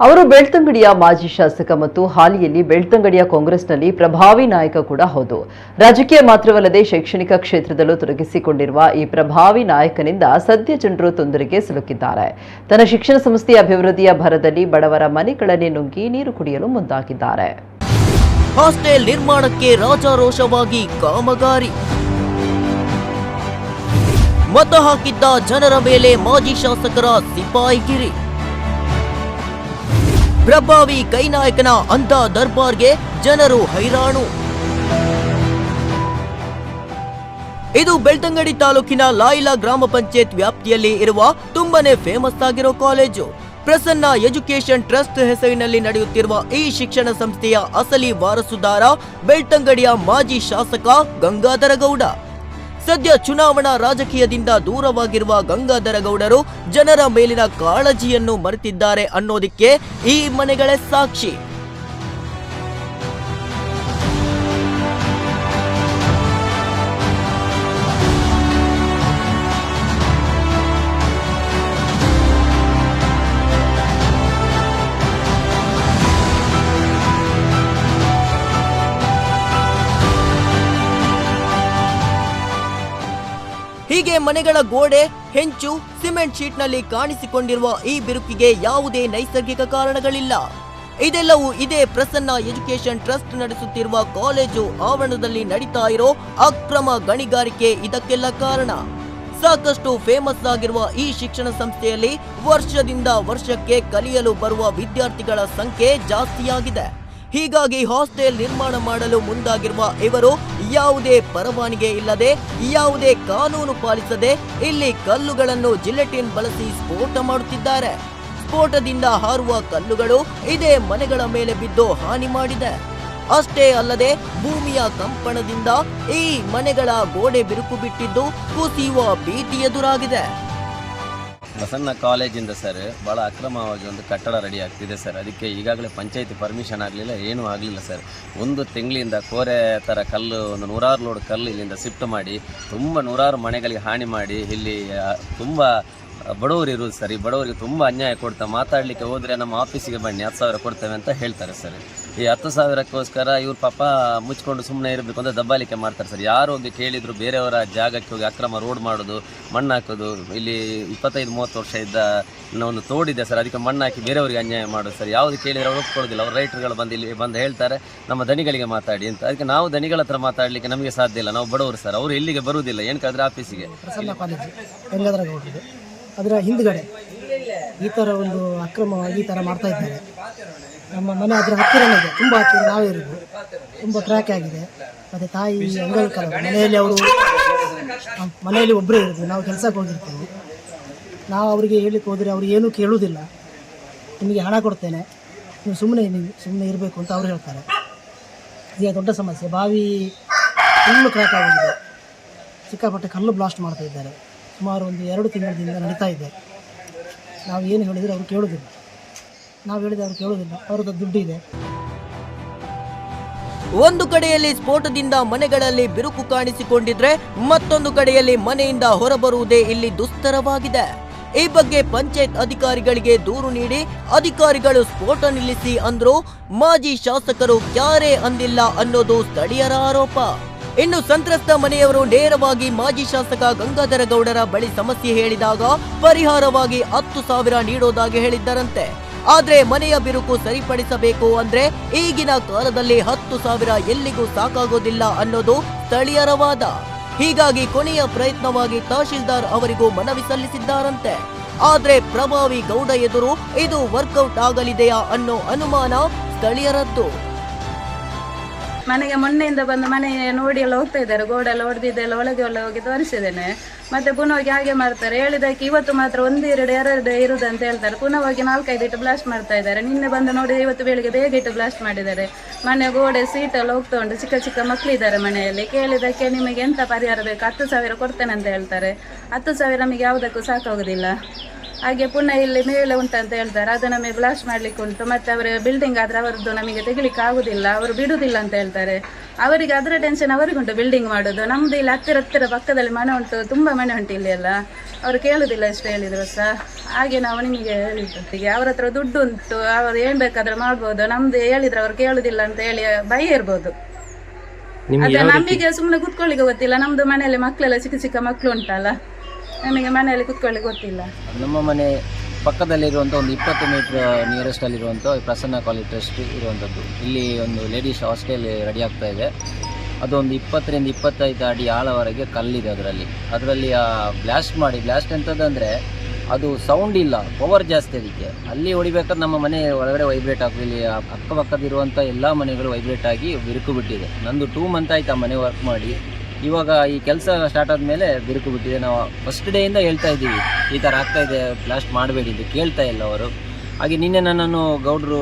ಅವರು ಬೆಳ್ತಂಗಡಿಯ ಮಾಜಿ ಶಾಸಕ ಮತ್ತು ಹಾಲಿಯಲ್ಲಿ ಬೆಳ್ತಂಗಡಿಯ ಕಾಂಗ್ರೆಸ್ನಲ್ಲಿ ಪ್ರಭಾವಿ ನಾಯಕ ಕೂಡ ಹೌದು. ರಾಜಕೀಯ ಮಾತ್ರವಲ್ಲದೆ ಶೈಕ್ಷಣಿಕ ಕ್ಷೇತ್ರದಲ್ಲೂ ತೊಡಗಿಸಿಕೊಂಡಿರುವ ಈ ಪ್ರಭಾವಿ ನಾಯಕನಿಂದ ಸದ್ಯ ಜನರು ತೊಂದರೆಗೆ ಸಿಲುಕಿದ್ದಾರೆ. ತನ್ನ ಶಿಕ್ಷಣ ಸಂಸ್ಥೆಯ ಅಭಿವೃದ್ಧಿಯ ಭರದಲ್ಲಿ ಬಡವರ ಮನೆಗಳನ್ನೇ ನುಗ್ಗಿ ನೀರು ಕುಡಿಯಲು ಮುಂದಾಗಿದ್ದಾರೆ. ಹಾಸ್ಟೆಲ್ ನಿರ್ಮಾಣಕ್ಕೆ ರಾಜಾರೋಷವಾಗಿ ಕಾಮಗಾರಿ. ಮತ ಹಾಕಿದ್ದ ಜನರ ಮೇಲೆ ಮಾಜಿ ಶಾಸಕರ ಸಿಪಾಯಿಗಿರಿ ಪ್ರಭಾವಿ ಕೈನಾಯಕನ ಅಂತ ದರ್ಬಾರ್ಗೆ ಜನರು ಹೈರಾಣು. ಇದು ಬೆಳ್ತಂಗಡಿ ತಾಲೂಕಿನ ಲಾಯ್ಲಾ ಗ್ರಾಮ ಪಂಚಾಯತ್ ವ್ಯಾಪ್ತಿಯಲ್ಲಿ ಇರುವ ತುಂಬಾನೇ ಫೇಮಸ್ ಆಗಿರೋ ಕಾಲೇಜು ಪ್ರಸನ್ನ ಎಜುಕೇಶನ್ ಟ್ರಸ್ಟ್ ಹೆಸರಿನಲ್ಲಿ ನಡೆಯುತ್ತಿರುವ ಈ ಶಿಕ್ಷಣ ಸಂಸ್ಥೆಯ ಅಸಲಿ ವಾರಸುದಾರ ಬೆಳ್ತಂಗಡಿಯ ಮಾಜಿ ಶಾಸಕ ಗಂಗಾಧರ ಗೌಡ ಸದ್ಯ ಚುನಾವಣಾ ರಾಜಕೀಯದಿಂದ ದೂರವಾಗಿರುವ ಗಂಗಾಧರ ಗೌಡರು ಜನರ ಮೇಲಿನ ಕಾಳಜಿಯನ್ನು ಮರೆತಿದ್ದಾರೆ ಅನ್ನೋದಿಕ್ಕೆ ಈ ಮನೆಗಳೇ ಸಾಕ್ಷಿ. ಹೀಗೆ ಮನೆಗಳ ಗೋಡೆ, ಹೆಂಚು, ಸಿಮೆಂಟ್ ಶೀಟ್ನಲ್ಲಿ ಕಾಣಿಸಿಕೊಂಡಿರುವ ಈ ಬಿರುಕಿಗೆ ಯಾವುದೇ ನೈಸರ್ಗಿಕ ಕಾರಣಗಳಿಲ್ಲ. ಇದೆಲ್ಲವೂ ಇದೇ ಪ್ರಸನ್ನ ಎಜುಕೇಶನ್ ಟ್ರಸ್ಟ್ ನಡೆಸುತ್ತಿರುವ ಕಾಲೇಜು ಆವರಣದಲ್ಲಿ ನಡೀತಾ ಇರೋ ಅಕ್ರಮ ಗಣಿಗಾರಿಕೆ ಇದಕ್ಕೆಲ್ಲ ಕಾರಣ. ಸಾಕಷ್ಟು ಫೇಮಸ್ ಆಗಿರುವ ಈ ಶಿಕ್ಷಣ ಸಂಸ್ಥೆಯಲ್ಲಿ ವರ್ಷದಿಂದ ವರ್ಷಕ್ಕೆ ಕಲಿಯಲು ಬರುವ ವಿದ್ಯಾರ್ಥಿಗಳ ಸಂಖ್ಯೆ ಜಾಸ್ತಿಯಾಗಿದೆ. ಹೀಗಾಗಿ ಹಾಸ್ಟೆಲ್ ನಿರ್ಮಾಣ ಮಾಡಲು ಮುಂದಾಗಿರುವ ಇವರು ಯಾವುದೇ ಪರವಾನಿಗೆ ಇಲ್ಲದೆ, ಯಾವುದೇ ಕಾನೂನು ಪಾಲಿಸದೆ ಇಲ್ಲಿ ಕಲ್ಲುಗಳನ್ನು ಜಿಲೆಟಿನ್ ಬಳಸಿ ಸ್ಫೋಟ ಮಾಡುತ್ತಿದ್ದಾರೆ. ಸ್ಫೋಟದಿಂದ ಹಾರುವ ಕಲ್ಲುಗಳು ಇದೇ ಮನೆಗಳ ಮೇಲೆ ಬಿದ್ದು ಹಾನಿ ಮಾಡಿದೆ. ಅಷ್ಟೇ ಅಲ್ಲದೆ ಭೂಮಿಯ ಕಂಪನದಿಂದ ಈ ಮನೆಗಳ ಗೋಡೆ ಬಿರುಕು ಬಿಟ್ಟಿದ್ದು ಕುಸಿಯುವ ಭೀತಿ ಎದುರಾಗಿದೆ. ಪ್ರಸನ್ನ ಕಾಲೇಜಿಂದ ಸರ್ ಭಾಳ ಅಕ್ರಮವಾಗಿ ಒಂದು ಕಟ್ಟಡ ರೆಡಿ ಆಗ್ತಿದೆ ಸರ್. ಅದಕ್ಕೆ ಈಗಾಗಲೇ ಪಂಚಾಯತಿ ಪರ್ಮಿಷನ್ ಆಗಲಿಲ್ಲ, ಏನೂ ಆಗಲಿಲ್ಲ ಸರ್. ಒಂದು ತಿಂಗಳಿಂದ ಕೋರೆ ಥರ ಕಲ್ಲು, ಒಂದು ನೂರಾರು ಲೋಡ್ ಕಲ್ಲು ಇಲ್ಲಿಂದ ಶಿಫ್ಟ್ ಮಾಡಿ, ತುಂಬ ನೂರಾರು ಮನೆಗಳಿಗೆ ಹಾನಿ ಮಾಡಿ, ಇಲ್ಲಿ ತುಂಬ ಬಡವರು ಇರುವುದು ಸರ್. ಈ ಬಡವರಿಗೆ ತುಂಬ ಅನ್ಯಾಯ ಕೊಡ್ತಾ, ಮಾತಾಡಲಿಕ್ಕೆ ಹೋದರೆ ನಮ್ಮ ಆಫೀಸಿಗೆ ಬನ್ನಿ, ಹತ್ತು ಸಾವಿರ ಕೊಡ್ತೇವೆ ಅಂತ ಹೇಳ್ತಾರೆ ಸರ್. ಈ ಹತ್ತು ಸಾವಿರಕ್ಕೋಸ್ಕರ ಇವ್ರ ಪಾಪ ಮುಚ್ಕೊಂಡು ಸುಮ್ಮನೆ ಇರಬೇಕು ಅಂತ ದಬ್ಬಾಲಿಕೆ ಮಾಡ್ತಾರೆ ಸರ್. ಯಾರು ಹೋಗಿ ಕೇಳಿದ್ರು ಬೇರೆಯವರ ಜಾಗಕ್ಕೆ ಹೋಗಿ ಅಕ್ರಮ ರೋಡ್ ಮಾಡೋದು ಮಣ್ಣು ಹಾಕೋದು, ಇಲ್ಲಿ ಇಪ್ಪತ್ತೈದು, ಮೂವತ್ತು ವರ್ಷ ಇದ್ದ ಒಂದು ತೋಡಿದೆ ಸರ್. ಅದಕ್ಕೆ ಮಣ್ಣು ಹಾಕಿ ಬೇರೆಯವರಿಗೆ ಅನ್ಯಾಯ ಮಾಡೋದು ಸರ್. ಯಾವುದು ಕೇಳಿದ್ರೆ ಅವ್ರು ಒಪ್ಕೊಳ್ಳೋದಿಲ್ಲ. ಅವ್ರು ರೈಟರ್ಗಳು ಬಂದು ಇಲ್ಲಿ ಬಂದು ಹೇಳ್ತಾರೆ, ನಮ್ಮ ದನಿಗಳಿಗೆ ಮಾತಾಡಿ ಅಂತ. ಅದಕ್ಕೆ ನಾವು ದನಿಗಳ ಹತ್ರ ಮಾತಾಡಲಿಕ್ಕೆ ನಮಗೆ ಸಾಧ್ಯ ಇಲ್ಲ. ನಾವು ಬಡವರು ಸರ್. ಅವರು ಇಲ್ಲಿಗೆ ಬರುವುದಿಲ್ಲ. ಏನಕ್ಕಾದ್ರೆ ಆಫೀಸಿಗೆ. ಅದರ ಹಿಂದ್ಗಡೆ ಈ ಥರ ಒಂದು ಅಕ್ರಮವಾಗಿ ಈ ಥರ ಮಾಡ್ತಾ ಇದ್ದಾರೆ. ನಮ್ಮ ಮನೆ ಅದರ ಹತ್ತಿರನೇ ಇದೆ. ತುಂಬ ಹತ್ತಿರ ನಾವೇ ಇರೋದು. ತುಂಬ ಕ್ರ್ಯಾಕ್ ಆಗಿದೆ. ಮತ್ತು ತಾಯಿ ಅಂಗವಿಕಲ ಮನೆಯಲ್ಲಿ ಅವರು ಮನೆಯಲ್ಲಿ ಒಬ್ಬರೇ ಇರೋದು, ನಾವು ಕೆಲಸಕ್ಕೆ ಹೋಗಿರ್ತೀವಿ. ನಾವು ಅವರಿಗೆ ಹೇಳಿಕ್ಕೆ ಹೋದರೆ ಅವ್ರು ಏನೂ ಕೇಳುವುದಿಲ್ಲ ನಿಮಗೆ ಹಣ ಕೊಡ್ತೇನೆ. ನೀವು ಸುಮ್ಮನೆ ನೀವು ಸುಮ್ಮನೆ ಇರಬೇಕು ಅಂತ ಅವ್ರು ಹೇಳ್ತಾರೆ. ಈಗ ದೊಡ್ಡ ಸಮಸ್ಯೆ. ಬಾವಿ ಫುಲ್ಲು ಕ್ರ್ಯಾಕ್ ಆಗಿದೆ. ಸಿಕ್ಕಾಪಟ್ಟೆ ಕಲ್ಲು ಬ್ಲಾಸ್ಟ್ ಮಾಡ್ತಾ ಇದ್ದಾರೆ. ಸುಮಾರು ಒಂದು ಎರಡು ತಿಂಗಳಿಂದ ನಡೀತಾ ಇದೆ. ನಾವು ಏನು ಹೇಳಿದರೆ ಅವ್ರು ಕೇಳೋದಿಲ್ಲ. ನಾವು ಹೇಳಿದರೆ ಅವ್ರು ಕೇಳೋದಿಲ್ಲ. ಅವ್ರದ್ದು ದುಡ್ಡಿದೆ. ಒಂದು ಕಡೆಯಲ್ಲಿ ಸ್ಫೋಟದಿಂದ ಮನೆಗಳಲ್ಲಿ ಬಿರುಕು ಕಾಣಿಸಿಕೊಂಡಿದ್ರೆ, ಮತ್ತೊಂದು ಕಡೆಯಲ್ಲಿ ಮನೆಯಿಂದ ಹೊರಬರುವುದೇ ಇಲ್ಲಿ ದುಸ್ತರವಾಗಿದೆ. ಈ ಬಗ್ಗೆ ಪಂಚಾಯತ್ ಅಧಿಕಾರಿಗಳಿಗೆ ದೂರು ನೀಡಿ, ಅಧಿಕಾರಿಗಳು ಸ್ಫೋಟ ನಿಲ್ಲಿಸಿ ಅಂದ್ರು, ಮಾಜಿ ಶಾಸಕರು ಕ್ಯಾರೆ ಅಂದಿಲ್ಲ ಅನ್ನೋದು ಸ್ಥಳೀಯರ ಆರೋಪ. ಇನ್ನು ಸಂತ್ರಸ್ತ ಮನೆಯವರು ನೇರವಾಗಿ ಮಾಜಿ ಶಾಸಕ ಗಂಗಾಧರ ಗೌಡರ ಬಳಿ ಸಮಸ್ಯೆ ಹೇಳಿದಾಗ ಪರಿಹಾರವಾಗಿ ಹತ್ತು ಸಾವಿರ ನೀಡೋದಾಗಿ ಹೇಳಿದ್ದರಂತೆ. ಆದ್ರೆ ಮನೆಯ ಬಿರುಕು ಸರಿಪಡಿಸಬೇಕು ಅಂದ್ರೆ ಈಗಿನ ಕಾಲದಲ್ಲಿ ಹತ್ತು ಸಾವಿರ ಎಲ್ಲಿಗೂ ಸಾಕಾಗೋದಿಲ್ಲ ಅನ್ನೋದು ಸ್ಥಳೀಯರ ವಾದ. ಹೀಗಾಗಿ ಕೊನೆಯ ಪ್ರಯತ್ನವಾಗಿ ತಹಶೀಲ್ದಾರ್ ಅವರಿಗೂ ಮನವಿ ಸಲ್ಲಿಸಿದ್ದಾರಂತೆ. ಆದ್ರೆ ಪ್ರಭಾವಿ ಗೌಡ ಎದುರು ಇದು ವರ್ಕೌಟ್ ಆಗಲಿದೆಯಾ ಅನ್ನೋ ಅನುಮಾನ ಸ್ಥಳೀಯರದ್ದು. ಮನೆಗೆ ಮೊನ್ನೆಯಿಂದ ಬಂದು ಮನೆ ನೋಡಿ ಎಲ್ಲ ಹೋಗ್ತಾ ಇದ್ದಾರೆ. ಗೋಡೆ ಎಲ್ಲ ಹೊಡೆದಿದ್ದೆಲ್ಲ ಒಳಗೆ ಒಳ್ಳೆ ಹೋಗಿ ತೋರಿಸಿದ್ದೇನೆ. ಮತ್ತೆ ಪುನಃ ಹೋಗಿ ಹಾಗೆ ಮಾಡ್ತಾರೆ. ಹೇಳಿದಕ್ಕೆ ಇವತ್ತು ಮಾತ್ರ ಒಂದು ಎರಡು ಎರಡು ಇರುದು ಅಂತ ಹೇಳ್ತಾರೆ. ಪುನಃ ಹೋಗಿ ನಾಲ್ಕೈದು ಇಟ್ಟು ಬ್ಲಾಸ್ಟ್ ಮಾಡ್ತಾ ಇದ್ದಾರೆ. ನಿನ್ನೆ ಬಂದು ನೋಡಿ ಇವತ್ತು ಬೆಳಿಗ್ಗೆ ಬೇಗ ಇಟ್ಟು ಬ್ಲಾಸ್ಟ್ ಮಾಡಿದ್ದಾರೆ. ಮನೆ ಗೋಡೆ ಸೀಟ್ ಎಲ್ಲ ಹೋಗ್ತಾ ಉಂಟು ಚಿಕ್ಕ ಚಿಕ್ಕ ಮಕ್ಕಳಿದ್ದಾರೆ ಮನೆಯಲ್ಲಿ. ಕೇಳಿದಕ್ಕೆ ನಿಮಗೆ ಎಂತ ಪರಿಹಾರ ಬೇಕು? ಹತ್ತು ಸಾವಿರ ಕೊಡ್ತೇನೆ ಅಂತ ಹೇಳ್ತಾರೆ. ಹತ್ತು ಸಾವಿರ ನಮಗೆ ಯಾವುದಕ್ಕೂ ಸಾಕಾಗೋದಿಲ್ಲ. ಹಾಗೆ ಪುನಃ ಇಲ್ಲಿ ಮೇಲೆ ಉಂಟಂತ ಹೇಳ್ತಾರೆ. ಅದು ನಮಗೆ ಬ್ಲಾಸ್ಟ್ ಮಾಡ್ಲಿಕ್ಕೆ ಉಂಟು. ಮತ್ತೆ ಅವರ ಬಿಲ್ಡಿಂಗ್ ಆದ್ರೆ ಅವರದ್ದು ನಮಗೆ ತೆಗಿಲಿಕ್ಕೆ ಆಗುದಿಲ್ಲ. ಅವರು ಬಿಡುದಿಲ್ಲ ಅಂತ ಹೇಳ್ತಾರೆ. ಅವರಿಗೆ ಅದರ ಟೆನ್ಷನ್ ಅವರಿಗುಂಟು ಬಿಲ್ಡಿಂಗ್ ಮಾಡೋದು. ನಮ್ದು ಇಲ್ಲಿ ಹತ್ತಿರ ಹತ್ತಿರ ಪಕ್ಕದಲ್ಲಿ ಮನೆ ಉಂಟು. ತುಂಬಾ ಮನೆ ಉಂಟು ಇಲ್ಲಿ ಎಲ್ಲ. ಅವರು ಕೇಳುದಿಲ್ಲ ಎಷ್ಟು ಹೇಳಿದ್ರು ಸಹ. ಹಾಗೆ ನಾವು ನಿಮಗೆ ಹೇಳಿದ್ದೀವಿ ಅವ್ರ ಹತ್ರ ದುಡ್ಡು ಉಂಟು. ಅವರು ಏನ್ ಬೇಕಾದ್ರೆ ಮಾಡ್ಬೋದು. ನಮ್ದು ಹೇಳಿದ್ರೆ ಅವ್ರು ಕೇಳುದಿಲ್ಲ ಅಂತ ಹೇಳಿ ಭಯ ಇರ್ಬೋದು. ಅದೇ ನಮಗೆ ಸುಮ್ಮನೆ ಕುತ್ಕೊಳ್ಳಿಕ್ಕೆ ಗೊತ್ತಿಲ್ಲ. ನಮ್ದು ಮನೆಯಲ್ಲಿ ಮಕ್ಕಳೆಲ್ಲ ಚಿಕ್ಕ ಚಿಕ್ಕ ಮಕ್ಕಳು ಉಂಟಲ್ಲ. ನಮಗೆ ಮನೆಯಲ್ಲಿ ಕುತ್ಕೊಳ್ಳಿ ಗೊತ್ತಿಲ್ಲ. ನಮ್ಮ ಮನೆ ಪಕ್ಕದಲ್ಲಿರುವಂಥ ಒಂದು ಇಪ್ಪತ್ತು ಮೀಟ್ರ್ ನಿಯರೆಸ್ಟಲ್ಲಿರುವಂಥ ಪ್ರಸನ್ನ ಕಾಲೇಜ್ ಟ್ರಸ್ಟ್ ಇರುವಂಥದ್ದು. ಇಲ್ಲಿ ಒಂದು ಲೇಡೀಸ್ ಹಾಸ್ಟೆಲ್ ರೆಡಿ ಆಗ್ತಾ ಇದೆ. ಅದೊಂದು ಇಪ್ಪತ್ತರಿಂದ ಇಪ್ಪತ್ತೈದು ಅಡಿ ಆಳವರೆಗೆ ಕಲ್ಲಿದೆ ಅದರಲ್ಲಿ. ಅದರಲ್ಲಿ ಆ ಬ್ಲಾಸ್ಟ್ ಮಾಡಿ ಬ್ಲಾಸ್ಟ್ ಎಂಥದ್ದಂದರೆ ಅದು ಸೌಂಡ್ ಇಲ್ಲ ಪವರ್ ಜಾಸ್ತಿ ಅದಕ್ಕೆ. ಅಲ್ಲಿ ಹೊಡಿಬೇಕಾದ್ರೆ ನಮ್ಮ ಮನೆ ಒಳಗಡೆ ವೈಬ್ರೇಟ್ ಆಗ್ತದೆ. ಇಲ್ಲಿ ಅಕ್ಕಪಕ್ಕದಿರುವಂಥ ಎಲ್ಲ ಮನೆಗಳು ವೈಬ್ರೇಟ್ ಆಗಿ ಬಿರುಕು ಬಿಟ್ಟಿದೆ. ನಂದು ಟೂ ಮಂತ್ ಆಯ್ತು ಆ ಮನೆ ವರ್ಕ್ ಮಾಡಿ. ಇವಾಗ ಈ ಕೆಲಸ ಸ್ಟಾರ್ಟ್ ಆದಮೇಲೆ ಬಿರುಕು ಬಿಟ್ಟಿದೆ. ನಾವು ಫಸ್ಟ್ ಡೇಯಿಂದ ಹೇಳ್ತಾ ಇದ್ದೀವಿ, ಈ ಥರ ಆಗ್ತಾ ಇದೆ ಬ್ಲಾಸ್ಟ್ ಮಾಡಬೇಡಿ ಇದು ಕೇಳ್ತಾ ಇಲ್ಲ ಅವರು. ಹಾಗೆ ನಿನ್ನೆ ನನ್ನನ್ನು ಗೌಡ್ರು,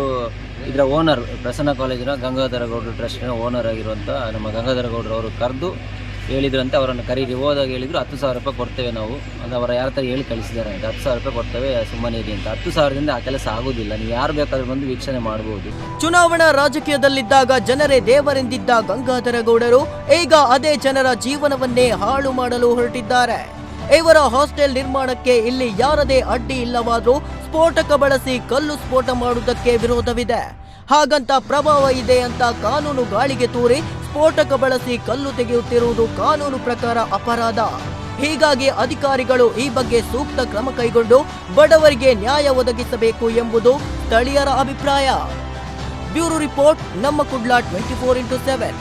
ಇದರ ಓನರ್ ಪ್ರಸನ್ನ ಕಾಲೇಜಿನ ಗಂಗಾಧರ ಗೌಡ್ರು ಟ್ರಸ್ಟಿನ ಓನರ್ ಆಗಿರುವಂಥ ನಮ್ಮ ಗಂಗಾಧರ ಗೌಡ್ರು ಅವರು ಕರೆದು ಹೇಳಿದ್ರಂತೆ, ಅವರನ್ನು ಕರೀರಿ ಹೋದಾಗ ಹೇಳಿದ್ರು, ಹತ್ತು ಸಾವಿರ ರೂಪಾಯಿ ಕೊಡ್ತೇವೆ ನಾವು. ಅದು ಅವರ ಯಾರ ಹತ್ರ ಹೇಳಿ ಕಳಿಸಿದ್ದಾರೆ. ಅಂತ ಹತ್ತು ಸಾವಿರ ರೂಪಾಯಿ ಕೊಡ್ತೇವೆ, ಸುಮ್ಮನೆ ಇರಿ ಅಂತ. ಹತ್ತು ಸಾವಿರದಿಂದ ಆ ಕೆಲಸ ಆಗೋದಿಲ್ಲ. ನೀವು ಯಾರು ಬೇಕಾದ್ರೂ ಬಂದು ವೀಕ್ಷಣೆ ಮಾಡಬಹುದು ಚುನಾವಣಾ ರಾಜಕೀಯದಲ್ಲಿದ್ದಾಗ ಜನರೇ ದೇವರೆಂದಿದ್ದ ಗಂಗಾಧರ ಗೌಡರು ಈಗ ಅದೇ ಜನರ ಜೀವನವನ್ನೇ ಹಾಳು ಮಾಡಲು ಹೊರಟಿದ್ದಾರೆ. ಇವರ ಹಾಸ್ಟೆಲ್ ನಿರ್ಮಾಣಕ್ಕೆ ಇಲ್ಲಿ ಯಾರದೇ ಅಡ್ಡಿ ಇಲ್ಲವಾದರೂ ಸ್ಫೋಟಕ ಬಳಸಿ ಕಲ್ಲು ಸ್ಫೋಟ ಮಾಡುವುದಕ್ಕೆ ವಿರೋಧವಿದೆ. ಹಾಗಂತ ಪ್ರಭಾವ ಇದೆ ಅಂತ ಕಾನೂನು ಗಾಳಿಗೆ ತೂರಿ ಸ್ಫೋಟಕ ಬಳಸಿ ಕಲ್ಲು ತೆಗೆಯುತ್ತಿರುವುದು ಕಾನೂನು ಪ್ರಕಾರ ಅಪರಾಧ. ಹೀಗಾಗಿ ಅಧಿಕಾರಿಗಳು ಈ ಬಗ್ಗೆ ಸೂಕ್ತ ಕ್ರಮ ಕೈಗೊಂಡು ಬಡವರಿಗೆ ನ್ಯಾಯ ಒದಗಿಸಬೇಕು ಎಂಬುದು ಸ್ಥಳೀಯರ ಅಭಿಪ್ರಾಯ. ಬ್ಯೂರೋ ರಿಪೋರ್ಟ್, ನಮ್ಮ Kudla twenty four into seven.